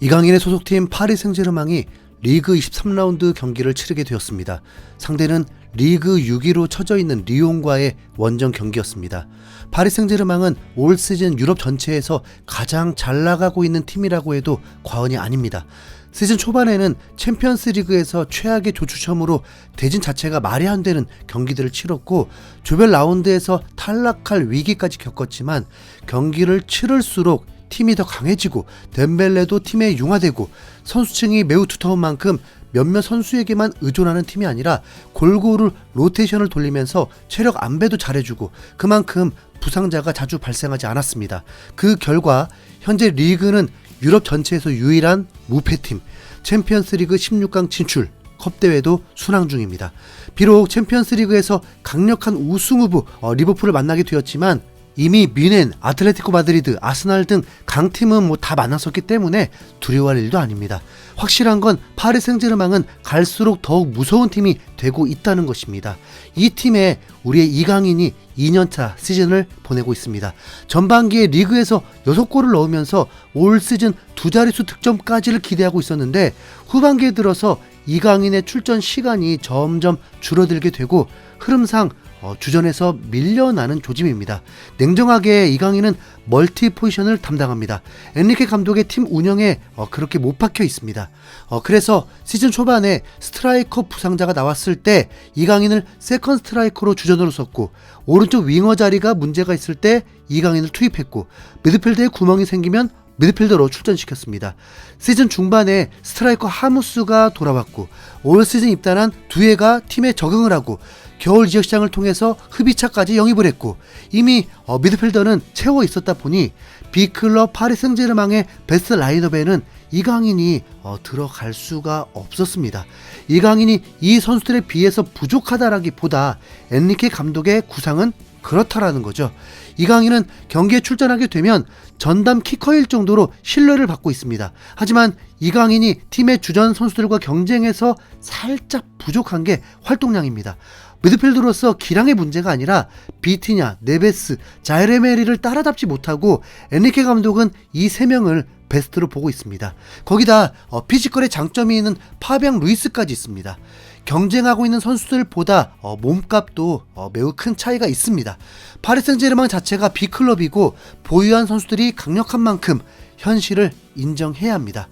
이강인의 소속팀 파리 생제르맹이 리그 23라운드 경기를 치르게 되었습니다. 상대는 리그 6위로 처져 있는 리옹과의 원정 경기였습니다. 파리 생제르맹은 올 시즌 유럽 전체에서 가장 잘 나가고 있는 팀이라고 해도 과언이 아닙니다. 시즌 초반에는 챔피언스 리그에서 최악의 조추첨으로 대진 자체가 말이 안 되는 경기들을 치렀고 조별 라운드에서 탈락할 위기까지 겪었지만 경기를 치를수록 팀이 더 강해지고 덴벨레도 팀에 융화되고 선수층이 매우 두터운 만큼 몇몇 선수에게만 의존하는 팀이 아니라 골고루 로테이션을 돌리면서 체력 안배도 잘해주고 그만큼 부상자가 자주 발생하지 않았습니다. 그 결과 현재 리그는 유럽 전체에서 유일한 무패팀 챔피언스리그 16강 진출 컵 대회도 순항 중입니다. 비록 챔피언스리그에서 강력한 우승 후보 어, 리버풀을 만나게 되었지만 이미 미넨, 아틀레티코 마드리드, 아스날 등 강팀은 뭐 다 만났었기 때문에 두려워할 일도 아닙니다. 확실한 건 파리 생제르맹은 갈수록 더욱 무서운 팀이 되고 있다는 것입니다. 이 팀에 우리의 이강인이 2년차 시즌을 보내고 있습니다. 전반기에 리그에서 6골을 넣으면서 올 시즌 두 자릿수 득점까지를 기대하고 있었는데 후반기에 들어서 이강인의 출전 시간이 점점 줄어들게 되고 흐름상 어, 주전에서 밀려나는 조짐입니다. 냉정하게 이강인은 멀티 포지션을 담당합니다. 엔리케 감독의 팀 운영에 어, 그렇게 못 박혀 있습니다. 어, 그래서 시즌 초반에 스트라이커 부상자가 나왔을 때 이강인을 세컨 스트라이커로 주전으로 썼고 오른쪽 윙어 자리가 문제가 있을 때 이강인을 투입했고 미드필드에 구멍이 생기면 미드필더로 출전시켰습니다. 시즌 중반에 스트라이커 하무스가 돌아왔고 올 시즌 입단한 두에가 팀에 적응을 하고 겨울 지역 시장을 통해서 흡입차까지 영입을 했고 이미 어, 미드필더는 채워 있었다 보니 B클럽 파리 생제르맹의 베스트 라인업에는 이강인이 어, 들어갈 수가 없었습니다. 이강인이 이 선수들에 비해서 부족하다라기보다 엔리케 감독의 구상은 그렇다라는 거죠. 이강인은 경기에 출전하게 되면 전담 키커일 정도로 신뢰를 받고 있습니다. 하지만 이강인이 팀의 주전 선수들과 경쟁에서 살짝 부족한 게 활동량입니다. 미드필더로서 기량의 문제가 아니라 비티냐, 네베스, 자이레메리를 따라잡지 못하고 엔리케 감독은 이 세 명을 베스트로 보고 있습니다. 거기다 어, 피지컬의 장점이 있는 파병 루이스까지 있습니다. 경쟁하고 있는 선수들보다 어, 몸값도 어, 매우 큰 차이가 있습니다. 파리 생제르맹 자체가 B클럽이고 보유한 선수들이 강력한 만큼 현실을 인정해야 합니다.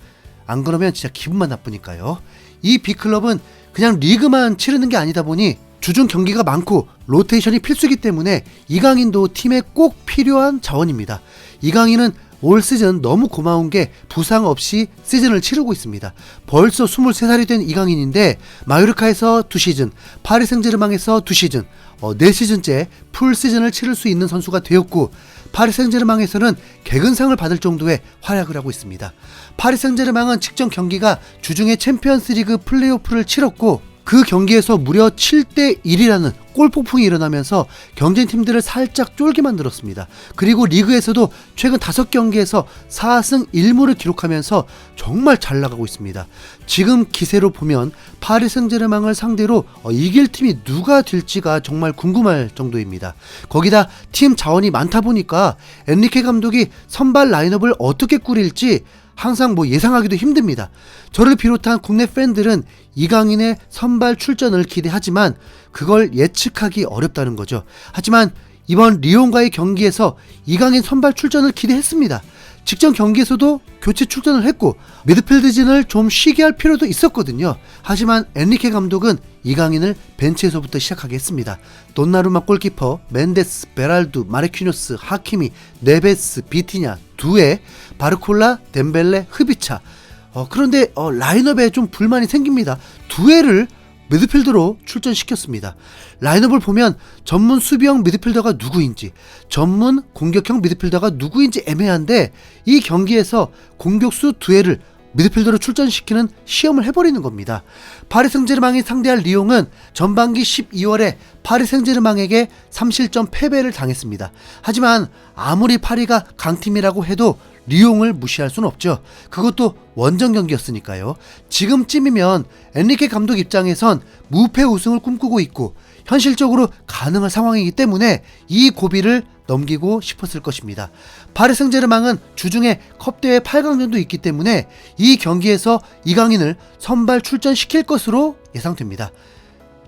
안 그러면 진짜 기분만 나쁘니까요. 이 B클럽은 그냥 리그만 치르는 게 아니다 보니 주중 경기가 많고 로테이션이 필수이기 때문에 이강인도 팀에 꼭 필요한 자원입니다. 이강인은 올 시즌 너무 고마운 게 부상 없이 시즌을 치르고 있습니다. 벌써 23살이 된 이강인인데 마요르카에서 2시즌, 파리 생제르맹에서 2시즌, 어, 4시즌째 풀 시즌을 치를 수 있는 선수가 되었고 파리 생제르맹에서는 개근상을 받을 정도의 활약을 하고 있습니다. 파리 생제르맹은 직전 경기가 주중에 챔피언스리그 플레이오프를 치렀고 그 경기에서 무려 7대 1이라는 골폭풍이 일어나면서 경쟁팀들을 살짝 쫄게 만들었습니다. 그리고 리그에서도 최근 5경기에서 4승 1무를 기록하면서 정말 잘 나가고 있습니다. 지금 기세로 보면 파리 생제르맹을 상대로 어, 이길 팀이 누가 될지가 정말 궁금할 정도입니다. 거기다 팀 자원이 많다 보니까 엔리케 감독이 선발 라인업을 어떻게 꾸릴지 항상 뭐 예상하기도 힘듭니다. 저를 비롯한 국내 팬들은 이강인의 선발 출전을 기대하지만 그걸 예측하기 어렵다는 거죠. 하지만 이번 리옹과의 경기에서 이강인 선발 출전을 기대했습니다. 직전 경기에서도 교체 출전을 했고 미드필드진을 좀 쉬게 할 필요도 있었거든요. 하지만 엔리케 감독은 이강인을 벤치에서부터 시작하게 했습니다. 돈나루마 골키퍼, 멘데스, 베랄두, 마르키노스, 하키미, 네베스, 비티냐, 두에, 바르콜라, 덴벨레, 흐비차. 어, 그런데 어, 라인업에 좀 불만이 생깁니다. 두에를 미드필더로 출전시켰습니다. 라인업을 보면 전문 수비형 미드필더가 누구인지, 전문 공격형 미드필더가 누구인지 애매한데 이 경기에서 공격수 두회를 미드필더로 출전시키는 시험을 해버리는 겁니다. 파리 생제르맹이 상대할 리옹은 전반기 12월에 파리 생제르맹에게 3실점 패배를 당했습니다. 하지만 아무리 파리가 강팀이라고 해도 리옹을 무시할 수는 없죠. 그것도 원정 경기였으니까요. 지금쯤이면 엔리케 감독 입장에선 무패 우승을 꿈꾸고 있고 현실적으로 가능한 상황이기 때문에 이 고비를 넘기고 싶었을 것입니다. 파리 생제르맹은 주중에 컵대회 8강전도 있기 때문에 이 경기에서 이강인을 선발 출전시킬 것으로 예상됩니다.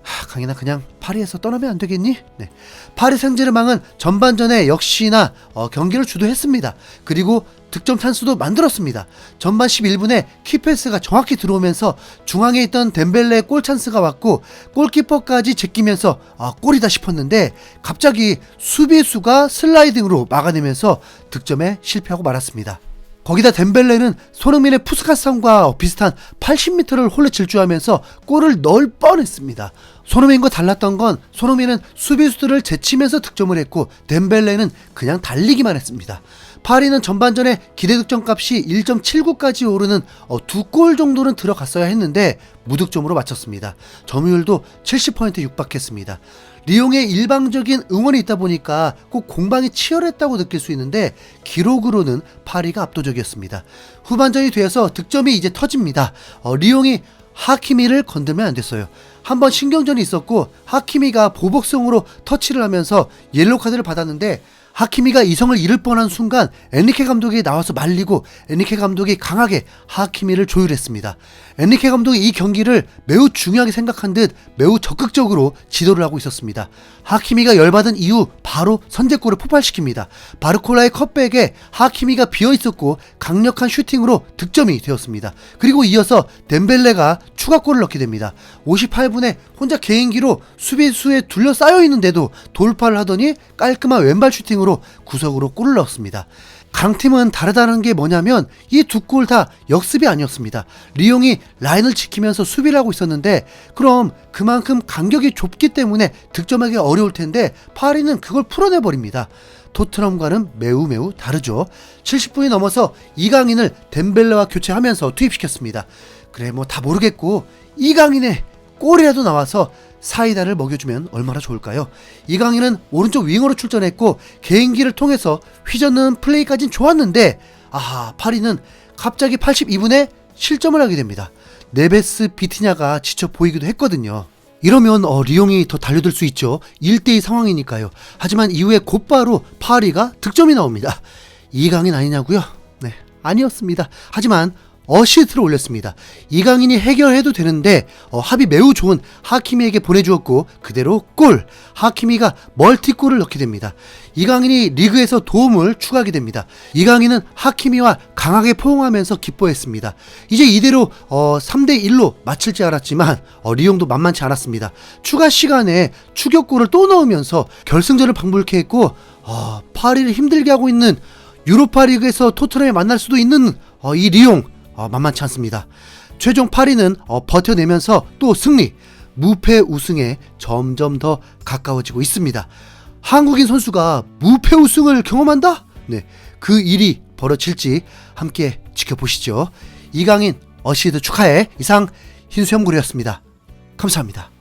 하, 강인아 그냥 파리에서 떠나면 안 되겠니? 네. 파리 생제르맹은 전반전에 역시나 어, 경기를 주도했습니다. 그리고 득점 찬스도 만들었습니다. 전반 11분에 키패스가 정확히 들어오면서 중앙에 있던 덴벨레의 골 찬스가 왔고 골키퍼까지 제끼면서 아, 골이다 싶었는데 갑자기 수비수가 슬라이딩으로 막아내면서 득점에 실패하고 말았습니다. 거기다 덴벨레는 손흥민의 푸스카스과 비슷한 80m를 홀레 질주하면서 골을 넣을 뻔했습니다. 손흥민과 달랐던 건 손흥민은 수비수들을 제치면서 득점을 했고 덴벨레는 그냥 달리기만 했습니다. 파리는 전반전에 기대 득점 값이 1.79까지 오르는 어, 두골 정도는 들어갔어야 했는데 무득점으로 마쳤습니다. 점유율도 70%에 육박했습니다. 리옹의 일방적인 응원이 있다 보니까 꼭 공방이 치열했다고 느낄 수 있는데 기록으로는 파리가 압도적이었습니다. 후반전이 되어서 득점이 이제 터집니다. 어, 리옹이 하키미를 건들면 안 됐어요. 한번 신경전이 있었고 하키미가 보복성으로 터치를 하면서 옐로 카드를 받았는데 하키미가 이성을 잃을 뻔한 순간 엔리케 감독이 나와서 말리고 엔리케 감독이 강하게 하키미를 조율했습니다. 엔리케 감독이 이 경기를 매우 중요하게 생각한 듯 매우 적극적으로 지도를 하고 있었습니다. 하키미가 열받은 이후 바로 선제골을 폭발시킵니다. 바르콜라의 컵백에 하키미가 비어 있었고 강력한 슈팅으로 득점이 되었습니다. 그리고 이어서 덴벨레가 추가골을 넣게 됩니다. 58분에 혼자 개인기로 수비수에 둘러싸여 있는데도 돌파를 하더니 깔끔한 왼발 슈팅으로 구석으로 골을 넣었습니다. 강팀은 다르다는 게 뭐냐면 이 두 골 다 역습이 아니었습니다. 리옹이 라인을 지키면서 수비를 하고 있었는데 그럼 그만큼 간격이 좁기 때문에 득점하기 어려울 텐데 파리는 그걸 풀어내 버립니다. 토트넘과는 매우 매우 다르죠. 70분이 넘어서 이강인을 덴벨레와 교체하면서 투입시켰습니다. 그래 뭐 다 모르겠고 이강인의 골이라도 나와서 사이다를 먹여주면 얼마나 좋을까요? 이강인은 오른쪽 윙어로 출전했고 개인기를 통해서 휘젓는 플레이까진 좋았는데 아하 파리는 갑자기 82분에 실점을 하게 됩니다. 네베스 비티냐가 지쳐 보이기도 했거든요. 이러면 어, 리옹이 더 달려들 수 있죠. 1대2 상황이니까요. 하지만 이후에 곧바로 파리가 득점이 나옵니다. 이강인 아니냐고요? 네, 아니었습니다. 하지만 어시스트를 올렸습니다. 이강인이 해결해도 되는데 어, 합이 매우 좋은 하키미에게 보내주었고 그대로 골! 하키미가 멀티골을 넣게 됩니다. 이강인이 리그에서 도움을 추가하게 됩니다. 이강인은 하키미와 강하게 포옹하면서 기뻐했습니다. 이제 이대로 어, 3대1로 마칠 줄 알았지만 어, 리용도 만만치 않았습니다. 추가 시간에 추격골을 또 넣으면서 결승전을 방불케 했고 어, 파리를 힘들게 하고 있는 유로파리그에서 토트넘에 만날 수도 있는 어, 이 리용 어, 만만치 않습니다. 최종 파리는 어, 버텨내면서 또 승리, 무패 우승에 점점 더 가까워지고 있습니다. 한국인 선수가 무패 우승을 경험한다? 네, 그 일이 벌어질지 함께 지켜보시죠. 이강인 어시드 축하해 이상 흰수염구리였습니다. 감사합니다.